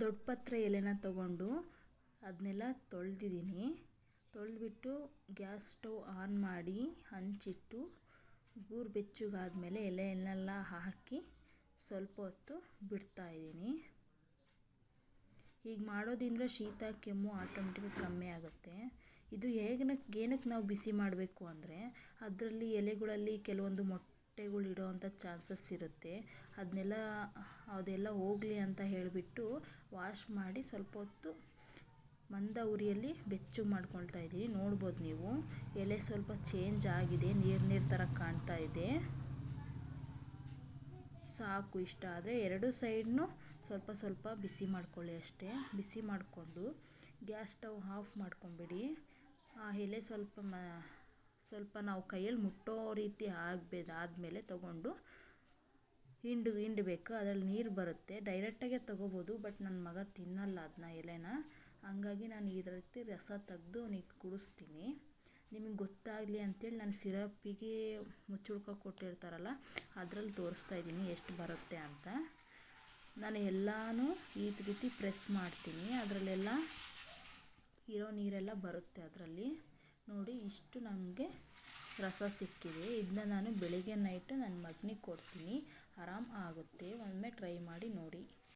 ದೊಡ್ಡ ಪತ್ರೆ ಎಲೆನ ತಗೊಂಡು ಅದನ್ನೆಲ್ಲ ತೊಳೆದಿದ್ದೀನಿ. ತೊಳೆದ್ಬಿಟ್ಟು ಗ್ಯಾಸ್ ಸ್ಟವ್ ಆನ್ ಮಾಡಿ ಹಂಚಿಟ್ಟು ಗೂರು ಬೆಚ್ಚಗಾದ್ಮೇಲೆ ಎಲೆಯನ್ನೆಲ್ಲ ಹಾಕಿ ಸ್ವಲ್ಪ ಹೊತ್ತು ಬಿಡ್ತಾಯಿದ್ದೀನಿ ಹೀಗೆ ಮಾಡೋದ್ರಿಂದ ಶೀತ, ಕೆಮ್ಮು, ಆಟೋಮೆಟಿಕ್ ಕಮ್ಮಿ ಆಗುತ್ತೆ. ಇದು ಹೇಗೆ ಏನಕ್ಕೆ ನಾವು ಬಿಸಿ ಮಾಡಬೇಕು ಅಂದರೆ ಅದರಲ್ಲಿ ಎಲೆಗಳಲ್ಲಿ ಕೆಲವೊಂದು ಮೊಟ್ಟೆಗಳು ಇಡೋವಂಥ ಚಾನ್ಸಸ್ ಇರುತ್ತೆ. ಅದನ್ನೆಲ್ಲ ಅದೆಲ್ಲ ಹೋಗಲಿ ಅಂತ ಹೇಳಿಬಿಟ್ಟು ವಾಶ್ ಮಾಡಿ ಸ್ವಲ್ಪ ಹೊತ್ತು ಮಂದ ಉರಿಯಲ್ಲಿ ಬೆಚ್ಚು ಮಾಡ್ಕೊಳ್ತಾ ಇದ್ದೀನಿ. ನೋಡ್ಬೋದು ನೀವು. ಎಲೆ ಸ್ವಲ್ಪ ಚೇಂಜ್ ಆಗಿದೆ. ನೀರು ನೀರು ಥರ ಕಾಣ್ತಾ ಇದೆ. ಸಾಕು ಇಷ್ಟ ಆದರೆ ಎರಡು ಸೈಡ್ನು ಸ್ವಲ್ಪ ಸ್ವಲ್ಪ ಬಿಸಿ ಮಾಡ್ಕೊಳ್ಳಿ ಅಷ್ಟೇ. ಬಿಸಿ ಮಾಡಿಕೊಂಡು ಗ್ಯಾಸ್ ಸ್ಟವ್ ಆಫ್ ಮಾಡ್ಕೊಂಬಿಡಿ. ಆ ಎಲೆ ಸ್ವಲ್ಪ ಮ ಸ್ವಲ್ಪ ನಾವು ಕೈಯಲ್ಲಿ ಮುಟ್ಟೋ ರೀತಿ ಆಗಬೇಕು ಆದಮೇಲೆ ತಗೊಂಡು ಹಿಂಡು ಹಿಂಡಬೇಕು ಅದರಲ್ಲಿ ನೀರು ಬರುತ್ತೆ. ಡೈರೆಕ್ಟಾಗೆ ತೊಗೋಬೋದು ಬಟ್ ನನ್ನ ಮಗ ತಿನ್ನಲ್ಲ ಅದನ್ನ ಎಲೆನ. ಹಂಗಾಗಿ ನಾನು ಈ ರೀತಿ ರಸ ತೆಗೆದು ಅವನಿಗೆ ಕುಡಿಸ್ತೀನಿ. ನಿಮಗೆ ಗೊತ್ತಾಗಲಿ ಅಂತೇಳಿ ನಾನು ಸಿರಪ್ಪಿಗೆ ಮುಚ್ಚುಳ್ಕ ಕೊಟ್ಟಿರ್ತಾರಲ್ಲ, ಅದರಲ್ಲಿ ತೋರಿಸ್ತಾ ಇದ್ದೀನಿ ಎಷ್ಟು ಬರುತ್ತೆ ಅಂತ. ನಾನು ಎಲ್ಲನೂ ಈ ರೀತಿ ಪ್ರೆಸ್ ಮಾಡ್ತೀನಿ. ಅದರಲ್ಲೆಲ್ಲ ಇರೋ ನೀರೆಲ್ಲ ಬರುತ್ತೆ ಅದರಲ್ಲಿ. ನೋಡಿ, ಇಷ್ಟು ನಮಗೆ ರಸ ಸಿಕ್ಕಿದೆ. ಇದನ್ನ ನಾನು ಬೆಳಿಗ್ಗೆ ನೈಟು ನನ್ನ ಮಗನಿಗೆ ಕೊಡ್ತೀನಿ. ಆರಾಮ್ ಆಗುತ್ತೆ. ಒಮ್ಮೆ ಟ್ರೈ ಮಾಡಿ ನೋಡಿ.